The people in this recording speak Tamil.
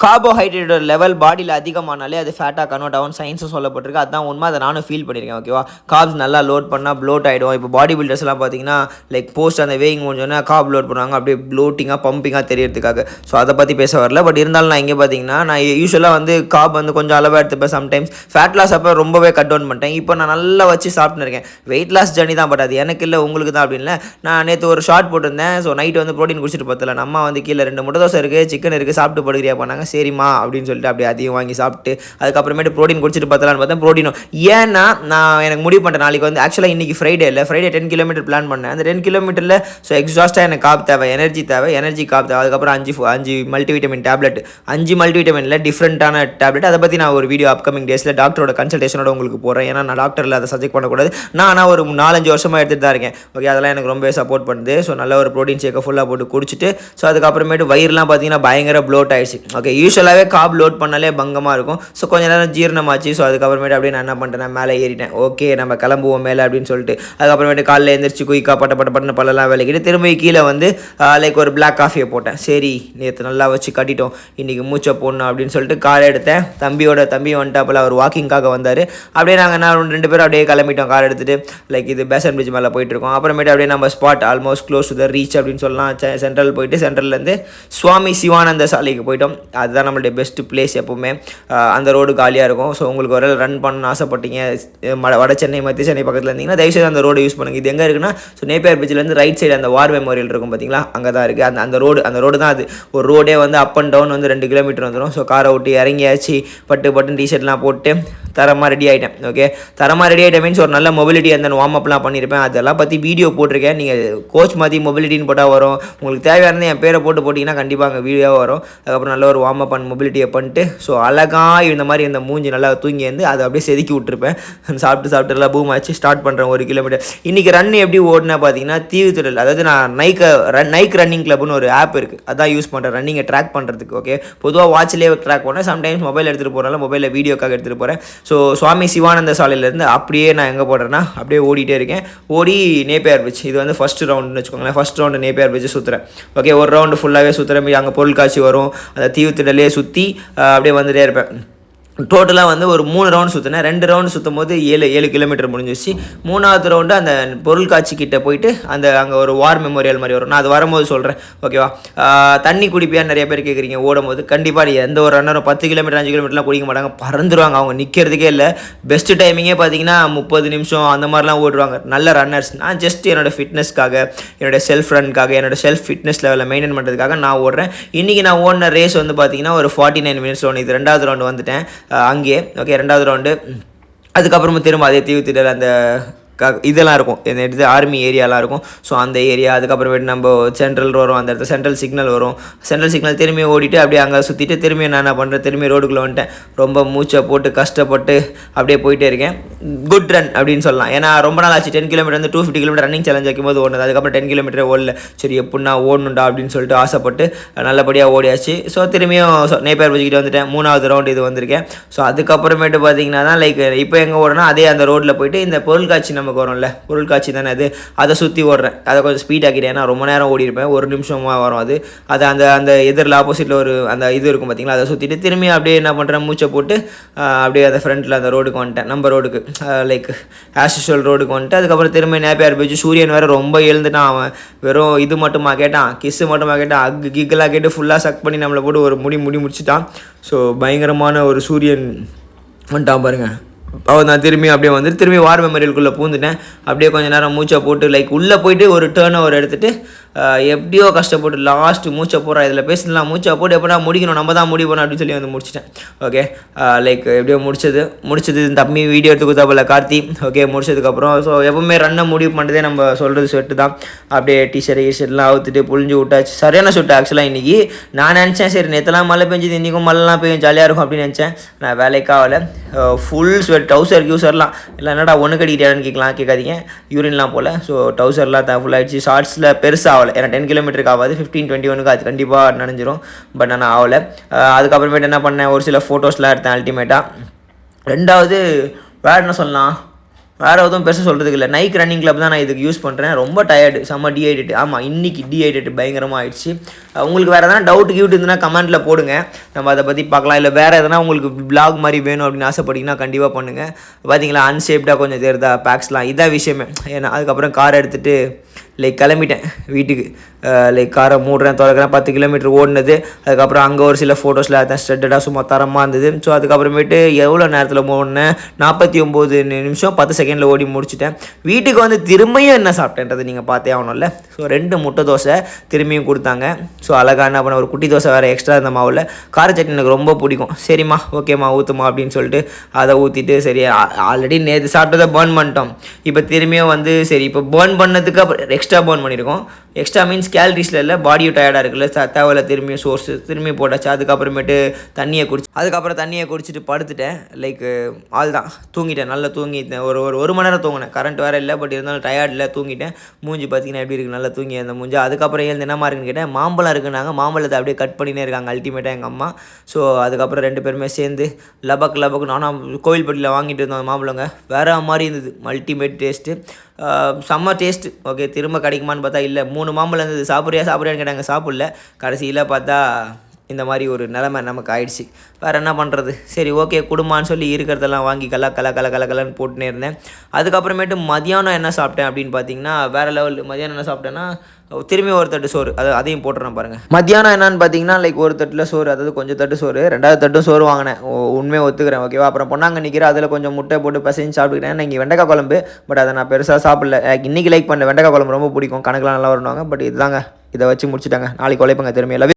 கார்போஹைட்ரேட்டோட லெவல் பாடியில் அதிகமானாலே அது ஃபேட்டாக கன்வெர்ட் ஆகும் சயின்ஸும் சொல்லப்பட்டிருக்கு. அதான் உண்மை அதை நானும் ஃபீல் பண்ணியிருக்கேன் ஓகேவா காப்ஸ் நல்லா லோட் பண்ணால் ப்ளோட் ஆகிடும் இப்போ பாடி பில்டர்ஸ்லாம் பார்த்தீங்கன்னா லைக் போஸ்ட் அந்த வேயிங் முடிஞ்சோன்னா காப் லோட் பண்ணுவாங்க அப்படியே ப்ளோட்டிங்காக பம்பிங்காக தெரியறதுக்காக. ஸோ அதை பற்றி பேச வரல. பட் இருந்தாலும் நான் இங்கே பார்த்தீங்கன்னா நான் யூஸ்வலாக வந்து காப் வந்து கொஞ்சம் அளவாக எடுத்துப்பேன் சம்டைம்ஸ் ஃபேட் லாஸ் அப்போ ரொம்பவே கட் டவுன் பண்ணிட்டேன். இப்போ நான் நல்லா வச்சு சாப்பிட்டுருக்கேன் வெயிட் லாஸ் ஜர்னி தான் பட் அது எனக்கு இல்லை உங்களுக்கு தான் அப்படின்னு நான் நேற்று ஒரு ஷார்ட் போட்டிருந்தேன். ஸோ நைட் வந்து ப்ரோட்டீன் குடிச்சிட்டு பார்த்தல நம்ம வந்து கீழே ரெண்டு முட்டை தோசை இருக்குது சிக்கன் இருக்குது சாப்பிட்டு படுகிறியா பண்ணாங்க சரிம்மா அப்படின்னு சொல்லிட்டு அப்படியே அதையும் வாங்கி சாப்பிட்டு அதுக்கப்புறமேட்டு ப்ரோட்டீன் குடிச்சிட்டு பார்த்தலான்னு பார்த்தேன். ப்ரோட்டீனும் ஏன்னா நான் எனக்கு முடிவு பண்ணிட்டேன். நாளைக்கு வந்து ஆக்சுவலாக இன்றைக்கி ஃப்ரைடே இல்லை. ஃப்ரைடே டென் கிலோமீட்டர் பிளான் பண்ணேன். அந்த டென் கிலோமீட்டரில் ஸோ எக்ஸாஸ்ட்டாக எனக்கு காப் தேவை எனர்ஜி தேவை எனர்ஜி காப் தேவை. அதுக்கப்புறம் அஞ்சு அஞ்சு மல்டிவிட்டமின் டேப்லெட் அஞ்சு மல்டிவிட்டமினில் டிஃப்ரெண்ட்டான டேப்லெட் அதை பற்றி நான் ஒரு வீடியோ அப்கமிங் டேஸில் டாக்டரோட கன்சல்டேஷனோட உங்களுக்கு போகிறேன் ஏன்னா நான் டாக்டரில் அதை சஜெக்ட் பண்ணக்கூடாது. நான் ஆனால் ஒரு நாலஞ்சு வருஷமாக எடுத்துகிட்டு தான் இருக்கேன். ஓகே அதெல்லாம் எனக்கு ரொம்பவே சப்போர்ட் பண்ணுது. ஸோ நல்ல ஒரு ப்ரோட்டீன் ஷேக்கை ஃபுல்லாக போட்டு குடிச்சிட்டு ஸோ அதுக்கப்புறமேட்டு வயிறுலாம் பார்த்தீங்கன்னா பயங்கர ப்ளோட் ஆயிடுச்சு. ஓகே யூஸ்வலாகவே காப் லோட் பண்ணாலே பங்கமாக இருக்கும். ஸோ கொஞ்ச நேரம் ஜீரணமாச்சு. ஸோ அதுக்கப்புறமேட்டு அப்படியே நான் என்ன பண்ணிட்டேன் மேலே ஏறிட்டேன். ஓகே நம்ம கிளம்புவோம் மேலே அப்படின்னு சொல்லிட்டு அதுக்கப்புறமேட்டு காலையில் எழுந்திரிச்சு குயிக்கா பட்ட பட்ட பட்டன பல்லெல்லாம் விளக்கிட்டு திரும்பி கீழே வந்து லைக் ஒரு பிளாக் காஃபியை போட்டேன். சரி நேற்று நல்லா வச்சு கட்டிட்டோம். இன்றைக்கி மூச்சை போடணும் அப்படின்னு சொல்லிட்டு கார் எடுத்தேன். தம்பியோட தம்பி வந்துட்டாப்பில் அவர் வாக்கிங்காக வந்தார். அப்படியே நாங்கள் நான் ரெண்டு பேரும் அப்படியே கிளம்பிட்டோம் கார் எடுத்துகிட்டு லைக் இது பேசன் பிரிட்ஜ் மேலே போயிட்டு இருக்கோம். அப்புறமேட்டு அப்படியே நம்ம spot almost close to the reach அப்படின்னு சொல்லலாம். சென்ட்ரல் போயிட்டு சென்ட்ரல்லேருந்து சுவாமி சிவானந்த சாலைக்கு போயிட்டோம். அதுதான் நம்மளுடைய பெஸ்ட்டு பிளேஸ் எப்போவுமே. அந்த ரோடு காலியாக இருக்கும். ஸோ உங்களுக்கு ஒரு ரன் பண்ணணும்னு ஆசைப்பட்டீங்க வட சென்னை மத்திய சென்னை பக்கத்தில் இருந்தீங்கன்னா தயவுசெய்து அந்த ரோடு யூஸ் பண்ணுங்க. இது எங்கே இருக்குன்னா ஸோ நேப்பியார் பீச்சிலேருந்து ரைட் சைடு அந்த வார் மெமோரியல் இருக்கும் பார்த்தீங்களா அங்கே தான் இருக்குது அந்த அந்த ரோடு அந்த ரோடு தான் அது. ஒரு ரோடே வந்து அப் அண்ட் டவுன் வந்து ரெண்டு கிலோமீட்டர் வந்துடும் ஸோ காரை விட்டு இறங்கியாச்சு. பட்டு பட்டு டிஷர்ட்லாம் போட்டு தரமாக ரெடி ஆகிட்டேன் ஓகே தரமாக ரெடி ஆகிட்டேன் மீன்ஸ் ஒரு நல்ல மொபிலிட்டி அந்த வார்ம் அப்லாம் பண்ணியிருப்பேன் அதெல்லாம் பற்றி வீடியோ போட்டிருக்கேன். நீங்கள் கோச் மாதிரி மொபிலிட்டின்னு போட்டால் வரும். உங்களுக்கு தேவையானது என் பேரை போட்டு போட்டிங்கன்னா கண்டிப்பாக அங்கே வீடியோவாக வரும். அதுக்கப்புறம் நல்ல ஒரு வார்ம் அப் அண்ட் மொபிலிட்டியை பண்ணிட்டு ஸோ அழகாக இந்த மாதிரி இந்த மூஞ்சி நல்லா தூங்கி வந்து அதை அப்படியே செதுக்கி விட்டுருப்பேன். சாப்பிட்டு சாப்பிட்டு எல்லாம் பூம் ஆச்சு. ஸ்டார்ட் பண்ணுறேன் ஒரு கிலோமீட்டர் இன்றைக்கி ரன் எப்படி ஓடினா பார்த்தீங்கன்னா தீவுத்திடல் அதாவது நான் நைக்க ரன் நைக் ரன்னிங் கிளப்னு ஒரு ஆப் இருக்குது அதான் யூஸ் பண்ணுறேன் ரன்னிங்கை ட்ராக் பண்ணுறதுக்கு ஓகே பொதுவாக வாட்ச்லேயே ட்ராக் பண்ணேன் சம்டைம்ஸ் மொபைல் எடுத்துகிட்டு போகிறனால மொபைலில் வீடியோக்காக எடுத்துகிட்டு போகிறேன் ஸோ சுவாமி சிவானந்த சாலையிலேருந்து அப்படியே நான் எங்கே போடுறேன்னா அப்படியே ஓடிட்டே இருக்கேன். ஓடி நேப்பியார் பிச்சு இது வந்து ஃபஸ்ட் ரவுண்டுன்னு வச்சுக்கோங்களேன். ஃபஸ்ட் ரவுண்டு நேப்பியார் பீச் சுற்றுறேன் ஓகே ஒரு ரவுண்டு ஃபுல்லாகவே சுற்றுறேன் அங்கே பொருட்காட்சி வரும். அந்த திடலே சுற்றி அப்படியே வந்துட்டே இருப்பேன். டோட்டலாக வந்து ஒரு மூணு ரவுண்ட் சுற்றினேன் ரெண்டு ரவுண்ட் சுற்றும் போது ஏழு ஏழு கிலோமீட்டர் முடிஞ்சிச்சு மூணாவது ரவுண்டு அந்த பொருள் கிட்ட போயிட்டு அந்த அங்கே ஒரு வார் மெமோரியல் மாதிரி வரும். நான் அது வரும்போது சொல்கிறேன் ஓகேவா தண்ணி குடிப்பியான்னு நிறைய பேர் கேட்குறீங்க ஓடும் போது கண்டிப்பாக நீ எந்த ஒரு ரன்னரும் பத்து கிலோமீட்டர் அஞ்சு கிலோமீட்டர்லாம் குடிக்க மாட்டாங்க. பறந்துருவாங்க. அவங்க நிற்கிறதுக்கே இல்லை. பெஸ்ட்டு டைமிங்கே பார்த்தீங்கன்னா முப்பது நிமிஷம் அந்த மாதிரிலாம் ஓடுவாங்க. நல்ல ரன்னர்ஸ் நான் ஜஸ்ட் என்னோடய ஃபிட்னஸ்க்காக என்னோடய செல்ஃப் ரன்காக என்னோட செல்ஃப் ஃபிட்னஸ் லெவலில் மெயின்டைன் பண்ணுறதுக்காக நான் ஓடுறேன். இன்றைக்கி நான் ஓடின ரேஸ் வந்து பார்த்தீங்கன்னா ஒரு ஃபார்ட்டி நைன் மினிட்ஸ் ஒன்று இது ரெண்டாவது ரவுண்டு வந்துட்டேன். அங்கேயே ஓகே ரெண்டாவது ரவுண்டு அதுக்கப்புறமா திரும்ப அதே தீவு திடல் அந்த க இதெல்லாம் இருக்கும். இந்த இது ஆர்மி ஏரியாலாம் இருக்கும். ஸோ அந்த ஏரியா அதுக்கப்புறமேட்டு நம்ம சென்ட்ரல் வரும். அந்த இடத்துல சென்ட்ரல் சிக்னல் வரும். சென்ட்ரல் சிக்னல் திரும்பி ஓடிட்டு அப்படியே அங்கே சுற்றிட்டு திரும்பி நான் என்ன பண்ணுறேன் திரும்பி ரோடுக்குள்ளே வந்துட்டேன். ரொம்ப மூச்சை போட்டு கஷ்டப்பட்டு அப்படியே போயிட்டே இருக்கேன். குட் ரன் அப்படின்னு சொல்லலாம். ஏன்னா ரொம்ப நாள் ஆச்சு. டென் கிலோமீட்டர் வந்து two fifty kilometre running challenge வைக்கும்போது ஓடுனது. அதுக்கப்புறம் டென் கிலோமீட்டர் ஓடல. சரி எப்படின்னா ஓடணுண்டா அப்படின்னு சொல்லிட்டு ஆசைப்பட்டு நல்லபடியாக ஓடியாச்சு. ஸோ திரும்பியும் நேப்பேர் வச்சுக்கிட்டு வந்துட்டேன். மூணாவது ரவுண்டு இது வந்திருக்கேன். ஸோ அதுக்கப்புறமேட்டு பார்த்தீங்கன்னா தான் லைக் இப்போ எங்கே ஓடுனா அதே அந்த ரோட்டில் போயிட்டு இந்த பொருட்காட்சி நமக்கு வரும்ல பொருட்காட்சி தானே அது? அதை சுற்றி ஓடுறேன். அதை கொஞ்சம் ஸ்பீட் ஆக்கிட்டேன். ஏன்னா ரொம்ப நேரம் ஓடிருப்பேன் ஒரு நிமிஷமாக வரும் அது. அது அந்த அந்த எதிரில் ஆப்போசிட்டில் ஒரு அந்த இது இருக்கும் பார்த்தீங்களா அதை சுற்றிட்டு திரும்பி அப்படியே என்ன பண்ணுறேன் மூச்சை போட்டு அப்படியே அந்த ஃப்ரண்ட்டில் அந்த ரோடுக்கு வந்துட்டேன். நம்ம ரோடுக்கு லைக் ஆஷுஷுவல் ரோடுக்கு வந்துட்டு அதுக்கப்புறம் திரும்பி நேப்பியார் போயிடுச்சு சூரியன் வேறு ரொம்ப எழுந்துட்டான் அவன். வெறும் இது மட்டுமா கேட்டான். கிஸ்ஸு மட்டுமா கேட்டான். அக்கு கிக்கெல்லாம் கேட்டு ஃபுல்லாக சக் பண்ணி நம்மளை போட்டு ஒரு முடி முடி முடிச்சுட்டான். ஸோ பயங்கரமான ஒரு சூரியன் வந்துட்டான் பாருங்கள் அவன் நான் திரும்பி அப்படியே வந்துட்டு திரும்பி வார் மெமரியலுக்குள்ளே பூந்துட்டேன். அப்படியே கொஞ்சம் நேரம் மூச்சை போட்டு லைக் உள்ளே போயிட்டு ஒரு டேர்ன் ஓவர் எடுத்துகிட்டு எப்படியோ கஷ்டப்பட்டு லாஸ்ட் மூச்சை போடுறா இதில் பேசலாம் மூச்சை போட்டு எப்படா முடிக்கணும் நம்ம தான் முடிப்போம் அப்படின்னு சொல்லி வந்து முடிச்சிட்டேன். ஓகே லைக் எப்படியோ முடிச்சது. முடிச்சது இந்த தம்பி வீடியோ எடுத்து கொடுத்தாப்புல கார்த்தி. ஓகே முடிச்சதுக்கப்புறம் ஸோ எப்பவுமே ரன்னை முடிவு பண்ணுறதே நம்ம சொல்கிறது ஸ்வெட்டு தான். அப்படியே டிஷர்ட் ஈஷர்ட்லாம் அவுத்துட்டு புழிஞ்சு விட்டாச்சு. சரியான ஸ்வெட்டு ஆக்சுவலாக இன்றைக்கி நான் நினச்சேன் சரி நேற்றுலாம் மழை பெஞ்சது இன்றைக்கும் மழைலாம் பெய்யும் ஜாலியாக இருக்கும் அப்படின்னு நினச்சேன். நான் வேலைக்காகல ஃபுல் ஸ்வெட் டவுசர் கியூசர்லாம் இல்லை என்னடா ஒன்று கட்டிக்கிட்டேன்னு கேட்கலாம் கேட்காதீங்க. யூரின்லாம் போல். ஸோ டவுசர்லாம் தான் ஆகிடுச்சு ஷார்ட்ஸில் பெருசாக ஆகலை. ஏன்னா டென் கிலோமீட்டருக்கு ஆகாது ஃபிஃப்டீன் டுவெண்ட்டி ஒனுக்கு அது கண்டிப்பாக நனைஞ்சிரும். பட் நான் ஆகலை. அதுக்கப்புறமேட்டு என்ன பண்ணேன்? ஒரு சில ஃபோட்டோஸ்லாம் எடுத்தேன் அல்டிமேட்டாக ரெண்டாவது வேறு என்ன சொல்லலாம்? வேறு எதுவும் பெருசாக சொல்கிறதுக்கு இல்லை. நைக் ரன்னிங் கிளப் தான் நான் இதுக்கு யூஸ் பண்ணுறேன் ரொம்ப டயர்டு செம்ம டிஹைட்ரேட் ஆமாம் இன்றைக்கி டிஹைட்ரேட் பயங்கரமாக ஆயிடுச்சு உங்களுக்கு வேறு எதனா டவுட் கியூட் இருந்துன்னா கமெண்ட்டில் போடுங்க. நம்ம அதை பற்றி பார்க்கலாம். இல்லை வேறு எதனா உங்களுக்கு பிளாக் மாதிரி வேணும் அப்படின்னு ஆசைப்பட்டீங்கன்னா கண்டிப்பாக பண்ணுங்கள் பார்த்தீங்களா அன்ஷேப்டாக கொஞ்சம் தெரியுதா பேக்ஸ்லாம் இதான் விஷயமே. ஏன்னா அதுக்கப்புறம் கார் எடுத்துகிட்டு லைக் கிளம்பிட்டேன் வீட்டுக்கு. லைக் காரை மூடுறேன் திறக்கிறேன் பத்து கிலோமீட்டர் ஓடினது. அதுக்கப்புறம் அங்கே ஒரு சில ஃபோட்டோஸில் அதான் ஸ்ட்ரெட்டடாக சும்மா தரமாக இருந்தது. ஸோ அதுக்கப்புறமேட்டு எவ்வளோ நேரத்தில் ஓடினேன் நாற்பத்தி ஒம்பது நிமிஷம் பத்து செகண்டில் ஓடி முடிச்சிட்டேன். வீட்டுக்கு வந்து திரும்பியும் என்ன சாப்பிட்டேன்றது நீங்கள் பார்த்தே ஆகணும்ல. ஸோ ரெண்டு முட்டை தோசை திரும்பியும் கொடுத்தாங்க. ஸோ அழகாக என்ன பண்ண ஒரு குட்டி தோசை வேறு எக்ஸ்ட்ரா இந்த மாவில். கார சட்னி எனக்கு ரொம்ப பிடிக்கும். சரிம்மா ஓகேம்மா ஊற்றுமா அப்படின்னு சொல்லிட்டு அதை ஊற்றிட்டு சரி ஆல்ரெடி நேற்று சாப்பிட்டதை பேர்ன் பண்ணிட்டோம். இப்போ திரும்பியும் வந்து சரி இப்போ பேர்ன் பண்ணதுக்கு அப்புறம் எக்ஸ்ட்ரா பேர்ன் பண்ணியிருக்கோம் எக்ஸ்ட்ரா மீன்ஸ் கேலரிஸில் இல்லை பாடியும் டயர்டாக இருக்குல்ல ச- தேவையில்ல திரும்பியும் சோர்ஸ் திரும்பி போட்டாச்சு. அதுக்கப்புறமேட்டு தண்ணியை குடிச்சு அதுக்கப்புறம் தண்ணியை குடிச்சிட்டு படுத்துட்டேன். லைக் ஆள் தான். தூங்கிட்டேன். நல்லா தூங்கிட்டேன். ஒரு ஒரு ஒரு மணி நேரம் தூங்கினேன். கரண்ட் வேறு இல்லை பட் இருந்தாலும் டயர்டில் தூங்கிட்டேன். மூஞ்சி பார்த்தீங்கன்னா எப்படி இருக்குது நல்லா தூங்கி அந்த மூஞ்சி. அதுக்கப்புறம் எழுந்து என்னமா இருக்குன்னு கேட்டேன். மாம்பழம் இருக்குன்னாங்க. மாம்பழத்தை அப்படியே கட் பண்ணினே இருக்காங்க அல்டிமேட்டாக எங்கள் அம்மா. ஸோ அதுக்கப்புறம் ரெண்டு பேருமே சேர்ந்து லபக் லபக் நானும் கோவில்பட்டியில் வாங்கிட்டு இருந்தோம் மாம்பழங்க. வேறு மாதிரி இருந்தது. அல்டிமேட் டேஸ்ட்டு செம்ம டேஸ்ட்டு ஓகே திரும்ப கிடைக்குமான்னு பார்த்தா இல்லை. மூணு மாம்பழம் இருந்தது. சாப்பிட்றியா? சாப்பிட்றியான்னு கேட்டாங்க. சாப்பிடல. கடைசியில் பார்த்தா இந்த மாதிரி ஒரு நிலமை நமக்கு ஆயிடுச்சு. வேறு என்ன பண்ணுறது சரி ஓகே குடும்பம்னு சொல்லி இருக்கிறதெல்லாம் வாங்கி கலா கல கல கல கலன்னு போட்டுனே இருந்தேன். அதுக்கப்புறமேட்டு மதியானம் என்ன சாப்பிட்டேன் அப்படின்னு பார்த்தீங்கன்னா வேறு லெவல் மதியானம் என்ன சாப்பிட்டேன்னா திரும்பி ஒரு தட்டு சோறு. அது அதையும் போட்டுறேன் பாருங்கள் மத்தியானம் என்னன்னு பார்த்தீங்கன்னா லைக் ஒரு தட்டில் சோறு அதாவது கொஞ்சம் தட்டு சோறு ரெண்டாவது தட்டும் சோறு வாங்கினேன். உண்மையை ஒத்துக்கிறேன் ஓகேவா அப்புறம் பொண்ணாங்க நிற்கிறேன் அதில் கொஞ்சம் முட்டை போட்டு பசைஞ்சு சாப்பிட்டுக்கிறேன் நீங்கள் வெண்டைக்காய் குழம்பு பட் அதை நான் பெருசாக சாப்பிடல. இன்னைக்கு லைக் பண்ண வெண்டைக்காய் குழம்பு ரொம்ப பிடிக்கும். கணக்கெலாம் நல்லா வருவாங்க பட் இதுதாங்க. இதை வச்சு முடிச்சுட்டாங்க. நாளைக்கு உழைப்பங்க திரும்பி எல்லாமே